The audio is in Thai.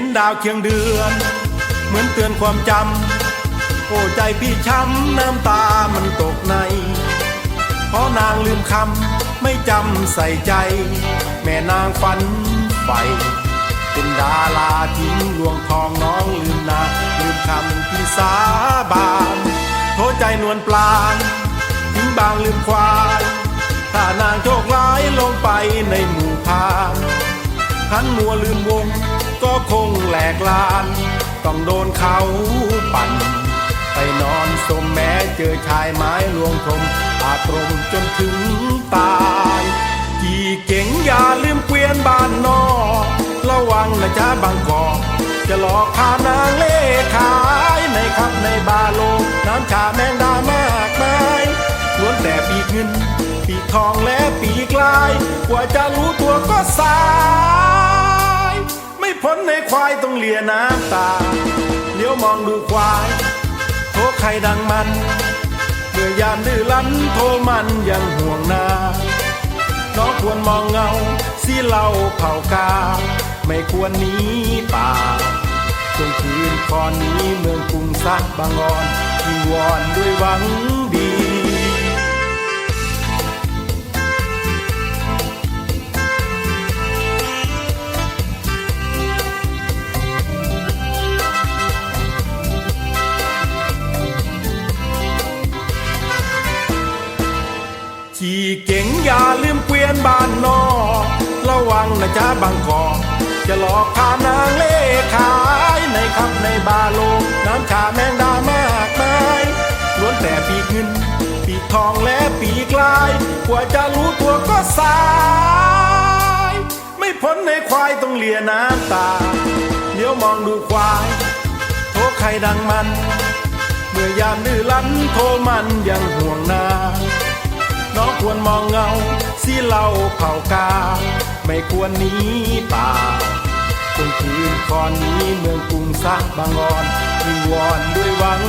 ห็นดาวเคียงเดือน เหมือนเตือนความจำโอ้ใจพี่ช้ำน้ำตามันตกใน เพราะนางลืมคำไม่จำใส่ใจ แม่นางฝันไปเป็นดาราทิ้งลวงทองน้องลืมนาลืมคำที่สาบานโทษใจนวลปลางทิ้งบางลืมควายถ้านางโชคร้ายลงไปในหมู่พานพันมัวลืมวง ก็คงแหลกลาน ต้องโดนเขาปั่น ไปนอนสมแม้เจอชายไม้ลวงทมอาตรมจนถึงตายกี่เก่งอย่าลืมเกวียนบ้านนอกระวังนะจ๊ะบางกอกจะหลอกพานางเล่ขายในครับในบาโลงน้ำชาแมงดามากมายล้วนแต่ปีกเงิน ปีกทองและปีกลาย กว่าจะรู้ตัวก็สาย ในควายต้องเลียน้ำตา เลี้ยวมองดูควายโทรใครดังมัน เมื่อยามดื้อรั้นโทรมันยังห่วงนาน้องควรมองเงาสีเหล่าเผากา ไม่ควรหนีป่าจงคืนคอนนี้เมืองกรุงซักบางออนวิงวอนด้วยหวังดี จ๊ะบางกอกจะหลอกพานางเล่ขายในครับในบาโลงน้ำชาแมงดามากมายล้วนแต่ปีกเงิน ปีกทองและปีกลาย กว่าจะรู้ตัวก็สาย ไม่พ้นในควายต้องเลียน้ำตาเลี้ยวมองดูควายโทรใครดังมัน เมื่อยามดื้อรั้นโทรมันยังห่วงนาน้องควรมองเงาสีเหล่าเผากา ไม่ควรหนีป่าจงคืนคอนนี้เมืองกรุงซักบางออนวิงวอนด้วยหวัง